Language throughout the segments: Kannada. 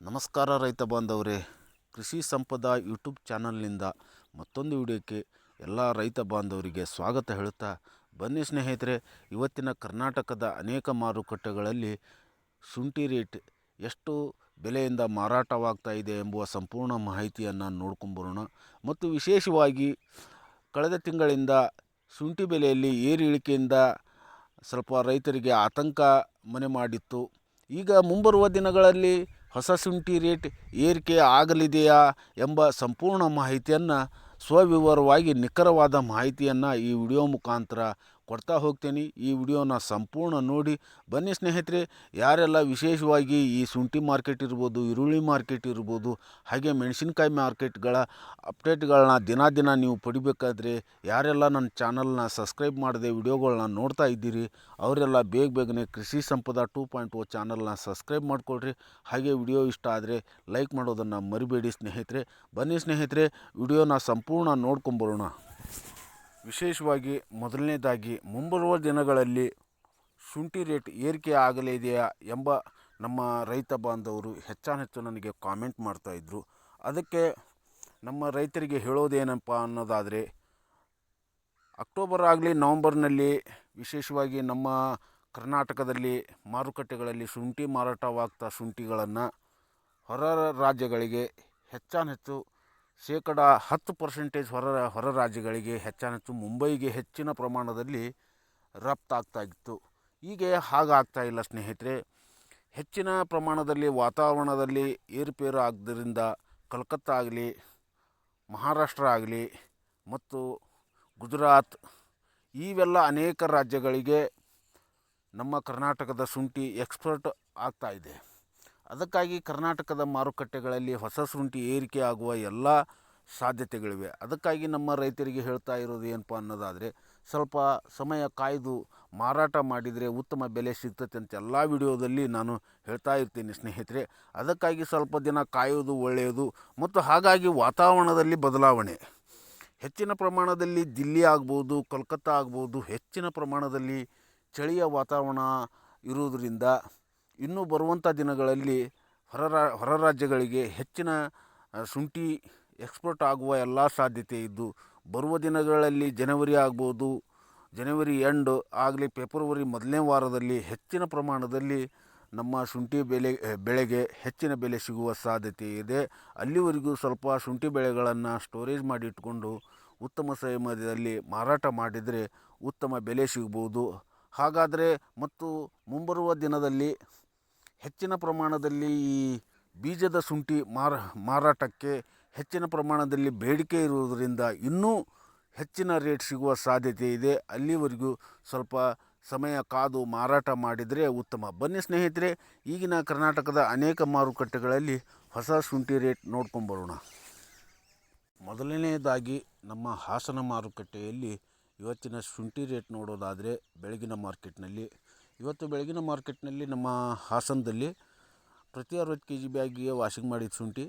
ನಮಸ್ಕಾರ ರೈತ ಬಾಂಧವರೇ. ಕೃಷಿ ಸಂಪದ ಯೂಟ್ಯೂಬ್ ಚಾನಲ್ನಿಂದ ಮತ್ತೊಂದು ವಿಡಿಯೋಕ್ಕೆ ಎಲ್ಲ ರೈತ ಬಾಂಧವರಿಗೆ ಸ್ವಾಗತ ಹೇಳುತ್ತಾ ಬನ್ನಿ ಸ್ನೇಹಿತರೆ, ಇವತ್ತಿನ ಕರ್ನಾಟಕದ ಅನೇಕ ಮಾರುಕಟ್ಟೆಗಳಲ್ಲಿ ಶುಂಠಿ ರೇಟ್ ಎಷ್ಟು ಬೆಲೆಯಿಂದ ಮಾರಾಟವಾಗ್ತಾ ಇದೆ ಎಂಬುವ ಸಂಪೂರ್ಣ ಮಾಹಿತಿಯನ್ನು ನೋಡ್ಕೊಂಬರೋಣ. ಮತ್ತು ವಿಶೇಷವಾಗಿ ಕಳೆದ ತಿಂಗಳಿಂದ ಶುಂಠಿ ಬೆಲೆಯಲ್ಲಿ ಏರಿಳಿಕೆಯಿಂದ ಸ್ವಲ್ಪ ರೈತರಿಗೆ ಆತಂಕ ಮನೆ ಮಾಡಿತ್ತು. ಈಗ ಮುಂಬರುವ ದಿನಗಳಲ್ಲಿ ಹೊಸ ಶುಂಠಿ ರೇಟ್ ಏರಿಕೆ ಆಗಲಿದೆಯಾ ಎಂಬ ಸಂಪೂರ್ಣ ಮಾಹಿತಿಯನ್ನು ಸ್ವವಿವರವಾಗಿ ನಿಖರವಾದ ಮಾಹಿತಿಯನ್ನು ಈ ವಿಡಿಯೋ ಮುಖಾಂತರ ಕೊಡ್ತಾ ಹೋಗ್ತೀನಿ. ಈ ವಿಡಿಯೋನ ಸಂಪೂರ್ಣ ನೋಡಿ. ಬನ್ನಿ ಸ್ನೇಹಿತರೆ, ಯಾರೆಲ್ಲ ವಿಶೇಷವಾಗಿ ಈ ಶುಂಠಿ ಮಾರ್ಕೆಟ್ ಇರ್ಬೋದು, ಈರುಳ್ಳಿ ಮಾರ್ಕೆಟ್ ಇರ್ಬೋದು, ಹಾಗೆ ಮೆಣಸಿನ್ಕಾಯಿ ಮಾರ್ಕೆಟ್ಗಳ ಅಪ್ಡೇಟ್ಗಳನ್ನ ದಿನ ದಿನ ನೀವು ಪಡಿಬೇಕಾದ್ರೆ, ಯಾರೆಲ್ಲ ನನ್ನ ಚಾನಲ್ನ ಸಬ್ಸ್ಕ್ರೈಬ್ ಮಾಡದೆ ವಿಡಿಯೋಗಳನ್ನ ನೋಡ್ತಾ ಇದ್ದೀರಿ, ಅವರೆಲ್ಲ ಬೇಗ ಬೇಗನೆ ಕೃಷಿ ಸಂಪದ ಟೂ ಪಾಯಿಂಟ್ ಓ ಚಾನಲ್ನ ಸಬ್ಸ್ಕ್ರೈಬ್ ಮಾಡಿಕೊಳ್ರಿ. ಹಾಗೆ ವಿಡಿಯೋ ಇಷ್ಟ ಆದರೆ ಲೈಕ್ ಮಾಡೋದನ್ನು ಮರಿಬೇಡಿ ಸ್ನೇಹಿತರೆ. ಬನ್ನಿ ಸ್ನೇಹಿತರೆ, ವಿಡಿಯೋನ ಸಂಪೂರ್ಣ ನೋಡ್ಕೊಂಬರೋಣ. ವಿಶೇಷವಾಗಿ ಮೊದಲನೇದಾಗಿ ಮುಂಬರುವ ದಿನಗಳಲ್ಲಿ ಶುಂಠಿ ರೇಟ್ ಏರಿಕೆ ಆಗಲಿದೆಯಾ ಎಂಬ ನಮ್ಮ ರೈತ ಬಾಂಧವರು ಹೆಚ್ಚಾನೆಚ್ಚು ನನಗೆ ಕಾಮೆಂಟ್ ಮಾಡ್ತಾಯಿದ್ರು ಅದಕ್ಕೆ ನಮ್ಮ ರೈತರಿಗೆ ಹೇಳೋದೇನಪ್ಪ ಅನ್ನೋದಾದರೆ ಅಕ್ಟೋಬರ್ ಆಗಲಿ ನವಂಬರ್ನಲ್ಲಿ ವಿಶೇಷವಾಗಿ ನಮ್ಮ ಕರ್ನಾಟಕದಲ್ಲಿ ಮಾರುಕಟ್ಟೆಗಳಲ್ಲಿ ಶುಂಠಿ ಮಾರಾಟವಾಗ್ತಾ ಶುಂಠಿಗಳನ್ನು ಹೊರ ರಾಜ್ಯಗಳಿಗೆ ಹೆಚ್ಚಾನೆಚ್ಚು ಶೇಕಡ ಹತ್ತು ಪರ್ಸೆಂಟೇಜ್ ಹೊರ ಹೊರ ರಾಜ್ಯಗಳಿಗೆ ಹೆಚ್ಚಾನೆಚ್ಚು ಮುಂಬೈಗೆ ಹೆಚ್ಚಿನ ಪ್ರಮಾಣದಲ್ಲಿ ರಫ್ತಾಗ್ತಾ ಇತ್ತು. ಈಗ ಹಾಗಾಗ್ತಾ ಇಲ್ಲ ಸ್ನೇಹಿತರೆ. ಹೆಚ್ಚಿನ ಪ್ರಮಾಣದಲ್ಲಿ ವಾತಾವರಣದಲ್ಲಿ ಏರುಪೇರು ಆದ್ದರಿಂದ ಕಲ್ಕತ್ತಾ ಆಗಲಿ, ಮಹಾರಾಷ್ಟ್ರ ಆಗಲಿ ಮತ್ತು ಗುಜರಾತ್ ಇವೆಲ್ಲ ಅನೇಕ ರಾಜ್ಯಗಳಿಗೆ ನಮ್ಮ ಕರ್ನಾಟಕದ ಶುಂಠಿ ಎಕ್ಸ್ಪೋರ್ಟ್ ಇದೆ. ಅದಕ್ಕಾಗಿ ಕರ್ನಾಟಕದ ಮಾರುಕಟ್ಟೆಗಳಲ್ಲಿ ಹೊಸ ಶುಂಠಿ ಏರಿಕೆ ಆಗುವ ಎಲ್ಲ ಸಾಧ್ಯತೆಗಳಿವೆ. ಅದಕ್ಕಾಗಿ ನಮ್ಮ ರೈತರಿಗೆ ಹೇಳ್ತಾ ಇರೋದು ಏನಪ್ಪ ಅನ್ನೋದಾದರೆ, ಸ್ವಲ್ಪ ಸಮಯ ಕಾಯ್ದು ಮಾರಾಟ ಮಾಡಿದರೆ ಉತ್ತಮ ಬೆಲೆ ಸಿಗ್ತತೆ ಅಂತ ಎಲ್ಲ ವಿಡಿಯೋದಲ್ಲಿ ನಾನು ಹೇಳ್ತಾ ಇರ್ತೀನಿ ಸ್ನೇಹಿತರೆ. ಅದಕ್ಕಾಗಿ ಸ್ವಲ್ಪ ದಿನ ಕಾಯೋದು ಒಳ್ಳೆಯದು ಮತ್ತು ಹಾಗಾಗಿ ವಾತಾವರಣದಲ್ಲಿ ಬದಲಾವಣೆ. ಹೆಚ್ಚಿನ ಪ್ರಮಾಣದಲ್ಲಿ ದಿಲ್ಲಿ ಆಗ್ಬೋದು, ಕೋಲ್ಕತ್ತಾ ಆಗ್ಬೋದು, ಹೆಚ್ಚಿನ ಪ್ರಮಾಣದಲ್ಲಿ ಚಳಿಯ ವಾತಾವರಣ ಇರುವುದರಿಂದ ಇನ್ನು ಬರುವಂಥ ದಿನಗಳಲ್ಲಿ ಹೊರ ಹೊರ ರಾಜ್ಯಗಳಿಗೆ ಹೆಚ್ಚಿನ ಶುಂಠಿ ಎಕ್ಸ್ಪೋರ್ಟ್ ಆಗುವ ಎಲ್ಲ ಸಾಧ್ಯತೆ ಇದ್ದು, ಬರುವ ದಿನಗಳಲ್ಲಿ ಜನವರಿ ಆಗ್ಬೋದು, ಜನವರಿ ಎಂಡ್ ಆಗಲಿ ಫೆಬ್ರವರಿ ಮೊದಲನೇ ವಾರದಲ್ಲಿ ಹೆಚ್ಚಿನ ಪ್ರಮಾಣದಲ್ಲಿ ನಮ್ಮ ಶುಂಠಿ ಬೆಲೆ, ಬೆಳೆಗೆ ಹೆಚ್ಚಿನ ಬೆಲೆ ಸಿಗುವ ಸಾಧ್ಯತೆ ಇದೆ. ಅಲ್ಲಿವರೆಗೂ ಸ್ವಲ್ಪ ಶುಂಠಿ ಬೆಳೆಗಳನ್ನು ಸ್ಟೋರೇಜ್ ಮಾಡಿ ಇಟ್ಕೊಂಡು ಉತ್ತಮ ಸಮಯದಲ್ಲಿ ಮಾರಾಟ ಮಾಡಿದರೆ ಉತ್ತಮ ಬೆಲೆ ಸಿಗ್ಬೋದು. ಹಾಗಾದರೆ ಮತ್ತು ಮುಂಬರುವ ದಿನದಲ್ಲಿ ಹೆಚ್ಚಿನ ಪ್ರಮಾಣದಲ್ಲಿ ಈ ಬೀಜದ ಶುಂಠಿ ಮಾರ, ಮಾರಾಟಕ್ಕೆ ಹೆಚ್ಚಿನ ಪ್ರಮಾಣದಲ್ಲಿ ಬೇಡಿಕೆ ಇರುವುದರಿಂದ ಇನ್ನೂ ಹೆಚ್ಚಿನ ರೇಟ್ ಸಿಗುವ ಸಾಧ್ಯತೆ ಇದೆ. ಅಲ್ಲಿವರೆಗೂ ಸ್ವಲ್ಪ ಸಮಯ ಕಾದು ಮಾರಾಟ ಮಾಡಿದರೆ ಉತ್ತಮ. ಬನ್ನಿ ಸ್ನೇಹಿತರೆ, ಈಗಿನ ಕರ್ನಾಟಕದ ಅನೇಕ ಮಾರುಕಟ್ಟೆಗಳಲ್ಲಿ ಹೊಸ ಶುಂಠಿ ರೇಟ್ ನೋಡ್ಕೊಂಬರೋಣ ಮೊದಲನೆಯದಾಗಿ ನಮ್ಮ ಹಾಸನ ಮಾರುಕಟ್ಟೆಯಲ್ಲಿ ಇವತ್ತಿನ ಶುಂಠಿ ರೇಟ್ ನೋಡೋದಾದರೆ ಬೆಳಗಿನ ಮಾರ್ಕೆಟ್ನಲ್ಲಿ ಇವತ್ತು ಬೆಳಗಿನ ಮಾರ್ಕೆಟ್ನಲ್ಲಿ ನಮ್ಮ ಹಾಸನದಲ್ಲಿ ಪ್ರತಿ ಅರವತ್ತು ಕೆ ಜಿ ಬ್ಯಾಗಿಗೆ ವಾಷಿಂಗ್ ಮಾಡಿದ ಶುಂಠಿ.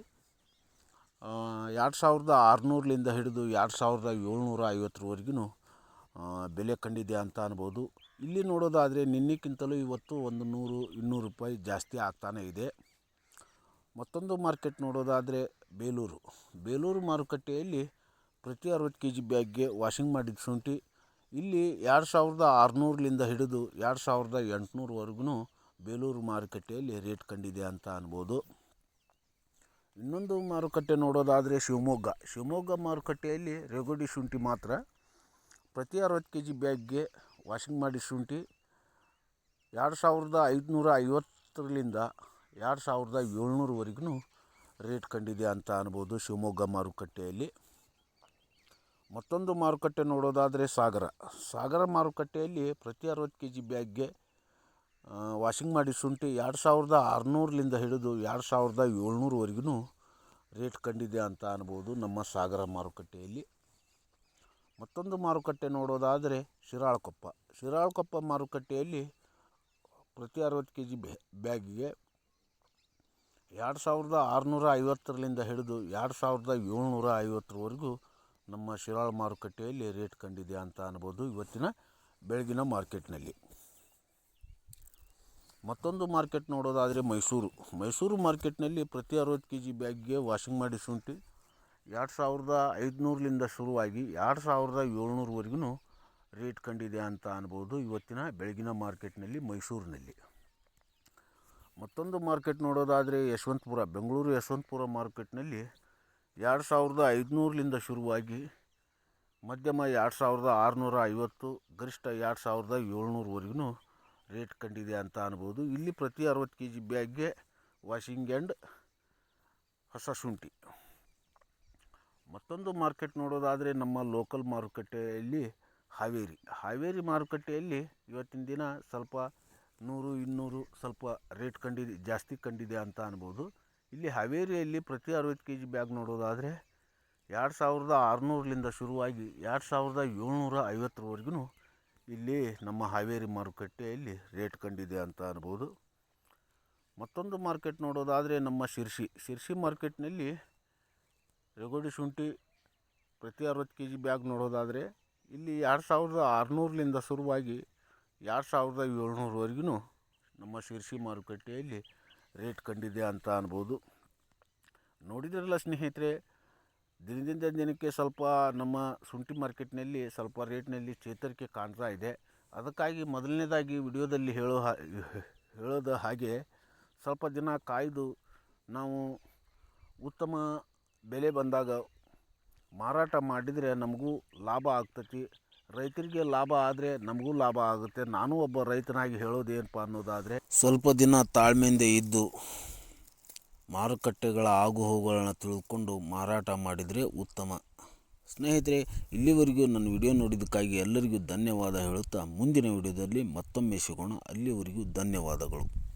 ಎರಡು ಸಾವಿರದ ಆರುನೂರಲಿಂದ ಹಿಡಿದು ಎರಡು ಸಾವಿರದ ಏಳ್ನೂರ ಐವತ್ತರವರೆಗೂ ಬೆಲೆ ಕಂಡಿದೆ ಅಂತ ಅನ್ಬೋದು. ಇಲ್ಲಿ ನೋಡೋದಾದರೆ ನಿನ್ನೆಕ್ಕಿಂತಲೂ ಇವತ್ತು ಒಂದು ನೂರು, ಇನ್ನೂರು ರೂಪಾಯಿ ಜಾಸ್ತಿ ಆಗ್ತಾನೆ ಇದೆ. ಮತ್ತೊಂದು ಮಾರ್ಕೆಟ್ ನೋಡೋದಾದರೆ ಬೇಲೂರು. ಬೇಲೂರು ಮಾರುಕಟ್ಟೆಯಲ್ಲಿ ಪ್ರತಿ ಅರವತ್ತು ಕೆ ಜಿ ಬ್ಯಾಗ್ಗೆ ವಾಷಿಂಗ್ ಮಾಡಿದ ಶುಂಠಿ. ಇಲ್ಲಿ ಎರಡು ಸಾವಿರದ ಆರುನೂರಲಿಂದ ಹಿಡಿದು ಎರಡು ಸಾವಿರದ ಎಂಟುನೂರವರೆಗೂ ಬೇಲೂರು ಮಾರುಕಟ್ಟೆಯಲ್ಲಿ ರೇಟ್ ಕಂಡಿದೆ ಅಂತ ಅನ್ಬೋದು. ಇನ್ನೊಂದು ಮಾರುಕಟ್ಟೆ ನೋಡೋದಾದರೆ ಶಿವಮೊಗ್ಗ. ಶಿವಮೊಗ್ಗ ಮಾರುಕಟ್ಟೆಯಲ್ಲಿ ರೇಗೋಡಿ ಶುಂಠಿ ಮಾತ್ರ. ಪ್ರತಿ ಅರವತ್ತು ಕೆ ಜಿ ಬ್ಯಾಗ್ಗೆ ವಾಷಿಂಗ್ ಮಾಡಿ ಶುಂಠಿ ಎರಡು ಸಾವಿರದ ಐದುನೂರ ಐವತ್ತರಿಂದ ಎರಡು ಸಾವಿರದ ಏಳ್ನೂರವರೆಗೂ ರೇಟ್ ಕಂಡಿದೆ ಅಂತ ಅನ್ಬೋದು ಶಿವಮೊಗ್ಗ ಮಾರುಕಟ್ಟೆಯಲ್ಲಿ. ಮತ್ತೊಂದು ಮಾರುಕಟ್ಟೆ ನೋಡೋದಾದರೆ ಸಾಗರ. ಸಾಗರ ಮಾರುಕಟ್ಟೆಯಲ್ಲಿ ಪ್ರತಿ ಅರವತ್ತು ಕೆ ಜಿ ಬ್ಯಾಗ್ಗೆ ವಾಷಿಂಗ್ ಮಾಡಿ ಶುಂಠಿ ಎರಡು ಸಾವಿರದ ಆರುನೂರಲಿಂದ ಹಿಡಿದು ಎರಡು ಸಾವಿರದ ಏಳ್ನೂರವರೆಗೂ ರೇಟ್ ಕಂಡಿದೆ ಅಂತ ಅನ್ಬೋದು ನಮ್ಮ ಸಾಗರ ಮಾರುಕಟ್ಟೆಯಲ್ಲಿ. ಮತ್ತೊಂದು ಮಾರುಕಟ್ಟೆ ನೋಡೋದಾದರೆ ಶಿರಾಳಕೊಪ್ಪ. ಶಿರಾಳಕೊಪ್ಪ ಮಾರುಕಟ್ಟೆಯಲ್ಲಿ ಪ್ರತಿ ಅರವತ್ತು ಕೆ ಜಿ ಬ್ಯಾಗಿಗೆ ಎರಡು ಸಾವಿರದ ಆರುನೂರ ಐವತ್ತರಲಿಂದ ಹಿಡಿದು ಎರಡು ಸಾವಿರದ ಏಳ್ನೂರ ಐವತ್ತರವರೆಗೂ ನಮ್ಮ ಶಿರಾಳ ಮಾರುಕಟ್ಟೆಯಲ್ಲಿ ರೇಟ್ ಕಂಡಿದೆ ಅಂತ ಅನ್ಬೋದು ಇವತ್ತಿನ ಬೆಳಗಿನ ಮಾರ್ಕೆಟ್ನಲ್ಲಿ. ಮತ್ತೊಂದು ಮಾರ್ಕೆಟ್ ನೋಡೋದಾದರೆ ಮೈಸೂರು. ಮೈಸೂರು ಮಾರ್ಕೆಟ್ನಲ್ಲಿ ಪ್ರತಿ ಅರವತ್ತು ಕೆ ಜಿ ಬ್ಯಾಗ್ಗೆ ವಾಷಿಂಗ್ ಮಾಡಿ ಶುಂಠಿ ಎರಡು ಸಾವಿರದ ಐದುನೂರಲಿಂದ ಶುರುವಾಗಿ ಎರಡು ಸಾವಿರದ ಏಳ್ನೂರವರೆಗೂ ರೇಟ್ ಕಂಡಿದೆ ಅಂತ ಅನ್ಬೋದು ಇವತ್ತಿನ ಬೆಳಗಿನ ಮಾರ್ಕೆಟ್ನಲ್ಲಿ ಮೈಸೂರಿನಲ್ಲಿ. ಮತ್ತೊಂದು ಮಾರ್ಕೆಟ್ ನೋಡೋದಾದರೆ ಯಶವಂತಪುರ, ಬೆಂಗಳೂರು ಯಶವಂತಪುರ ಮಾರ್ಕೆಟ್ನಲ್ಲಿ ಎರಡು ಸಾವಿರದ ಐದುನೂರಲಿಂದ ಶುರುವಾಗಿ ಮಧ್ಯಮ ಎರಡು ಸಾವಿರದ ಆರುನೂರ ಐವತ್ತು ಗರಿಷ್ಠ ಎರಡು ಸಾವಿರದ ಏಳ್ನೂರವರೆಗೂ ರೇಟ್ ಕಂಡಿದೆ ಅಂತ ಅನ್ಬೋದು. ಇಲ್ಲಿ ಪ್ರತಿ ಅರವತ್ತು ಕೆ ಜಿ ಬ್ಯಾಗ್ಗೆ ವಾಷಿಂಗ್ ಆ್ಯಂಡ್ ಹೊಸ ಶುಂಠಿ. ಮತ್ತೊಂದು ಮಾರ್ಕೆಟ್ ನೋಡೋದಾದರೆ ನಮ್ಮ ಲೋಕಲ್ ಮಾರುಕಟ್ಟೆಯಲ್ಲಿ ಹಾವೇರಿ. ಹಾವೇರಿ ಮಾರುಕಟ್ಟೆಯಲ್ಲಿ ಇವತ್ತಿನ ದಿನ ಸ್ವಲ್ಪ ನೂರು, ಇನ್ನೂರು ಸ್ವಲ್ಪ ರೇಟ್ ಕಂಡಿದೆ, ಜಾಸ್ತಿ ಕಂಡಿದೆ ಅಂತ ಅನ್ಬೋದು. ಇಲ್ಲಿ ಹಾವೇರಿಯಲ್ಲಿ ಪ್ರತಿ ಅರವತ್ತು ಕೆ ಜಿ ಬ್ಯಾಗ್ ನೋಡೋದಾದರೆ ಎರಡು ಸಾವಿರದ ಆರುನೂರಲಿಂದ ಶುರುವಾಗಿ ಎರಡು ಸಾವಿರದ ಏಳ್ನೂರ ಐವತ್ತರವರೆಗೂ ಇಲ್ಲಿ ನಮ್ಮ ಹಾವೇರಿ ಮಾರುಕಟ್ಟೆಯಲ್ಲಿ ರೇಟ್ ಕಂಡಿದೆ ಅಂತ ಅನ್ಬೋದು. ಮತ್ತೊಂದು ಮಾರ್ಕೆಟ್ ನೋಡೋದಾದರೆ ನಮ್ಮ ಶಿರ್ಸಿ. ಶಿರ್ಸಿ ಮಾರ್ಕೆಟ್ನಲ್ಲಿ ರೆಗೋಡಿ ಶುಂಠಿ ಪ್ರತಿ ಅರವತ್ತು ಕೆ ಜಿ ಬ್ಯಾಗ್ ನೋಡೋದಾದರೆ ಇಲ್ಲಿ ಎರಡು ಸಾವಿರದ ಆರುನೂರಲಿಂದ ಶುರುವಾಗಿ ಎರಡು ಸಾವಿರದ ಏಳ್ನೂರವರೆಗೂ ನಮ್ಮ ಶಿರ್ಸಿ ಮಾರುಕಟ್ಟೆಯಲ್ಲಿ ರೇಟ್ ಕಂಡಿದೆ ಅಂತ ಅನ್ಬೋದು. ನೋಡಿದ್ರಲ್ಲ ಸ್ನೇಹಿತರೆ, ದಿನದಿಂದ ದಿನಕ್ಕೆ ಸ್ವಲ್ಪ ನಮ್ಮ ಶುಂಠಿ ಮಾರ್ಕೆಟ್ನಲ್ಲಿ ಸ್ವಲ್ಪ ರೇಟ್ನಲ್ಲಿ ಚೇತರಿಕೆ ಕಾಣ್ತಾ ಇದೆ. ಅದಕ್ಕಾಗಿ ಮೊದಲನೇದಾಗಿ ವಿಡಿಯೋದಲ್ಲಿ ಹೇಳೋ ಹೇಳೋದ ಹಾಗೆ ಸ್ವಲ್ಪ ದಿನ ಕಾಯ್ದು ನಾವು ಉತ್ತಮ ಬೆಲೆ ಬಂದಾಗ ಮಾರಾಟ ಮಾಡಿದರೆ ನಮಗೂ ಲಾಭ ಆಗ್ತೈತಿ. ರೈತರಿಗೆ ಲಾಭ ಆದರೆ ನಮಗೂ ಲಾಭ ಆಗುತ್ತೆ. ನಾನು ಒಬ್ಬ ರೈತನಾಗಿ ಹೇಳೋದೇನಪ್ಪ ಅನ್ನೋದಾದರೆ ಸ್ವಲ್ಪ ದಿನ ತಾಳ್ಮೆಯಿಂದ ಇದ್ದು ಮಾರುಕಟ್ಟೆಗಳ ಆಗುಹೋಗುಗಳನ್ನ ತಿಳ್ಕೊಂಡು ಮಾರಾಟ ಮಾಡಿದರೆ ಉತ್ತಮ. ಸ್ನೇಹಿತರೆ, ಇಲ್ಲಿವರೆಗೂ ನನ್ನ ವಿಡಿಯೋ ನೋಡಿದ್ದಕ್ಕಾಗಿ ಎಲ್ಲರಿಗೂ ಧನ್ಯವಾದ ಹೇಳುತ್ತಾ ಮುಂದಿನ ವಿಡಿಯೋದಲ್ಲಿ ಮತ್ತೊಮ್ಮೆ ಸಿಗೋಣ. ಅಲ್ಲಿವರೆಗೂ ಧನ್ಯವಾದಗಳು.